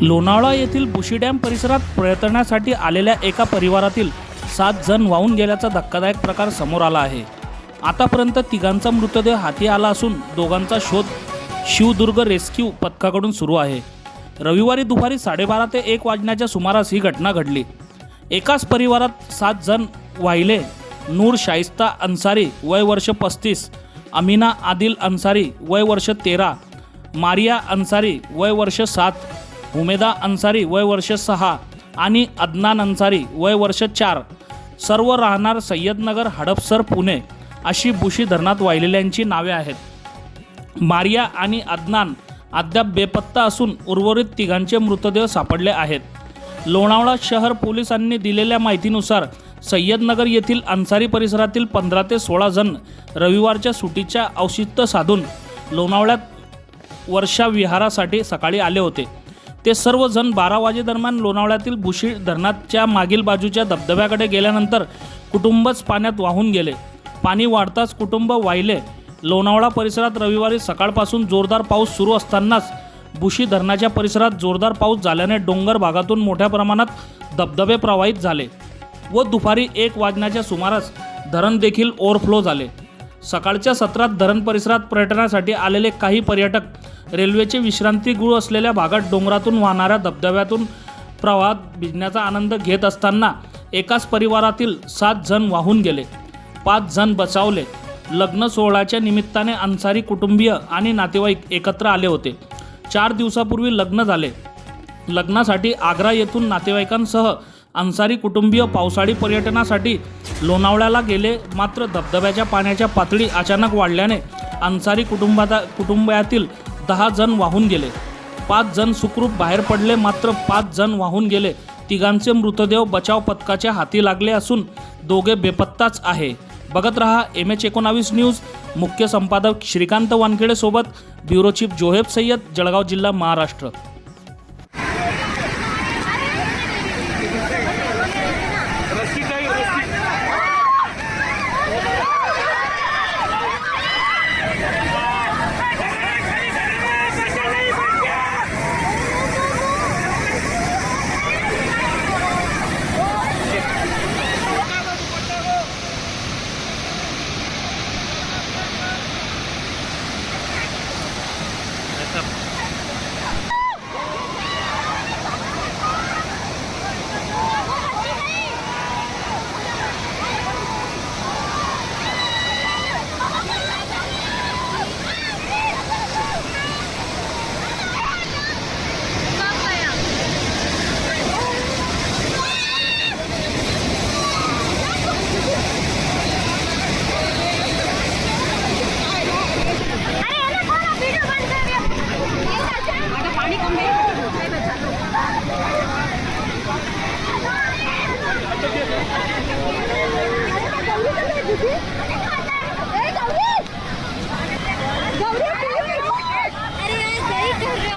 लोणावळा येथील बुशी डॅम परिसरात पर्यटनासाठी आलेल्या एका परिवारातील सात जण वाहून गेल्याचा धक्कादायक प्रकार समोर आला आहे. आतापर्यंत तिघांचा मृतदेह हाती आला असून दोघांचा शोध शिवदुर्ग रेस्क्यू पथकाकडून सुरू आहे. रविवारी दुपारी साडेबारा ते एक वाजण्याच्या सुमारास ही घटना घडली. एकाच परिवारात सात जण वाहिले नूर शाइस्ता अन्सारी वय वर्ष पस्तीस अमिना आदिल अन्सारी वय वर्ष तेरा मारिया अन्सारी वय वर्ष सात उमेदा अन्सारी वय वर्ष सहा आणि अदनान अन्सारी वय वर्ष चार. सर्व राहणार सय्यदनगर हडपसर पुणे अशी बुशी धरणात वाहिलेल्यांची नावे आहेत. मारिया आणि अदनान अद्याप बेपत्ता असून उर्वरित तिघांचे मृतदेह सापडले आहेत. लोणावळा शहर पोलिसांनी दिलेल्या माहितीनुसार सय्यदनगर येथील अन्सारी परिसरातील पंधरा ते सोळा जण रविवारच्या सुटीच्या औचित्य साधून लोणावळ्यात वर्षा विहारासाठी सकाळी आले होते. ते सर्वजण बारा वाजेदरम्यान लोणावळ्यातील बुशी धरणाच्या मागील बाजूच्या धबधब्याकडे गेल्यानंतर कुटुंबच पाण्यात वाहून गेले. पाणी वाढताच कुटुंब वाहिले. लोणावळा परिसरात रविवारी सकाळपासून जोरदार पाऊस सुरू असतानाच बुशी धरणाच्या परिसरात जोरदार पाऊस झाल्याने डोंगर भागातून मोठ्या प्रमाणात धबधबे प्रवाहित झाले व दुपारी एक वाजण्याच्या सुमारास धरण देखील ओव्हरफ्लो झाले. सकाळच्या सत्रात धरण परिसरात पर्यटनासाठी आलेले काही पर्यटक रेल्वेचे विश्रांतीगृह असलेल्या भागात डोंगरातून वाहणाऱ्या धबधब्यातून प्रवाहात भिजण्याचा आनंद घेत असताना एकाच परिवारातील सात जण वाहून गेले. पाच जण बचावले. लग्न सोहळ्याच्या निमित्ताने अन्सारी कुटुंबीय आणि नातेवाईक एकत्र आले होते. चार दिवसापूर्वी लग्न झाले. लग्नासाठी आग्रा येथून नातेवाईकांसह अन्सारी कुटुंबीय पावसाळी पर्यटनासाठी लोणावळ्याला गेले. मात्र धबधब्याच्या पाण्याच्या पातळी अचानक वाढल्याने अन्सारी कुटुंबाचा कुटुंबातील दहा जण वाहून गेले. पाच जण सुखरूप बाहेर पडले मात्र पाच जण वाहून गेले. तिघांचे मृतदेह बचाव पथकाच्या हाती लागले असून दोघे बेपत्ताच आहे. बघत रहा एम एच एकोणावीस न्यूज. मुख्य संपादक श्रीकांत वानखेडेसोबत ब्युरो चीफ जोहेब सय्यद जळगाव जिल्हा महाराष्ट्र. Mm-hmm.